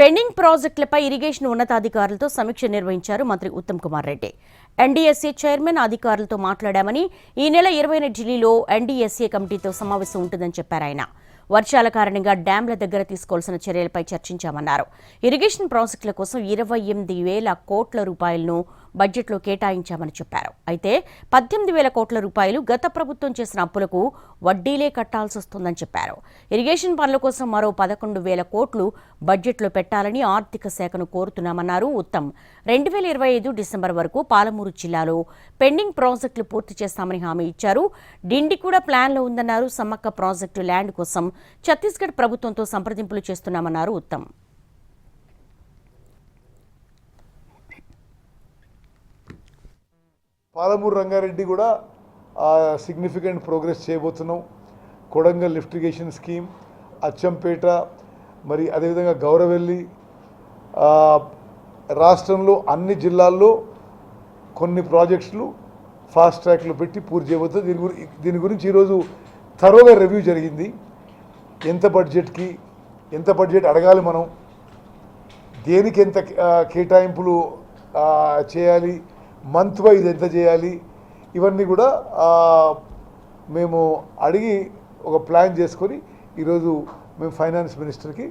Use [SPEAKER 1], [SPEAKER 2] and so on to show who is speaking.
[SPEAKER 1] Pending ప్రాజెక్టులపై irrigation ఉన్నతాధికారులతో సమీక్ష నిర్వహించారు మంత్రి ఉత్తమ్ కుమార్ రెడ్డి. ఎన్డీఎస్ఏ చైర్మన్ అధికారులతో మాట్లాడామని ఈ నెల ఇరవైన ఢిల్లీలో ఎన్డీఎస్ఏ కమిటీతో సమావేశం ఉంటుందని చెప్పారు ఆయన. వర్షాల కారణంగా డ్యాంల దగ్గర తీసుకోవాల్సిన చర్యలపై చర్చించామన్నారు. ఇరిగేషన్ ప్రాజెక్టుల కోసం ఇరవై ఎనిమిది వేల కోట్ల రూపాయలను బడ్జెట్లో కేటాయించామని చెప్పారు. అయితే పద్దెనిమిది వేల కోట్ల రూపాయలు గత ప్రభుత్వం చేసిన అప్పులకు వడ్డీలే కట్టాల్సి వస్తుందని చెప్పారు. ఇరిగేషన్ పనుల కోసం మరో పదకొండు వేల కోట్లు బడ్జెట్లో పెట్టాలని ఆర్థిక శాఖను కోరుతున్నామన్నారు ఉత్తమ్. రెండు వేల ఇరవై ఐదు డిసెంబర్ వరకు పాలమూరు జిల్లాలో పెండింగ్ ప్రాజెక్టులు పూర్తి చేస్తామని హామీ ఇచ్చారు. డిండి కూడా ప్లాన్లో ఉందన్నారు. సమ్మక్క ప్రాజెక్టు ల్యాండ్ కోసం ఛత్తీస్గఢ్ ప్రభుత్వంతో సంప్రదింపులు చేస్తున్నామన్నారు ఉత్తమ్.
[SPEAKER 2] పాలమూరు రంగారెడ్డి కూడా సిగ్నిఫికెంట్ ప్రోగ్రెస్ చేయబోతున్నాం. Kodangal lift irrigation scheme Achampet మరి అదేవిధంగా గౌరవెల్లి రాష్ట్రంలో అన్ని జిల్లాల్లో కొన్ని ప్రాజెక్ట్స్లు ఫాస్ట్ ట్రాక్లో పెట్టి పూర్తి చేయబోతుంది దీని గురించి దీని గురించి ఈరోజు తరోగా రివ్యూ జరిగింది. ఎంత బడ్జెట్కి ఎంత బడ్జెట్ అడగాలి మనం? దేనికి ఎంత కేటాయింపులు చేయాలి? మంత్ వైజ్ ఎంత చేయాలి? ఇవన్నీ కూడా మేము అడిగి ఒక ప్లాన్ చేసుకొని ఈరోజు మేము ఫైనాన్స్ మినిస్టర్కి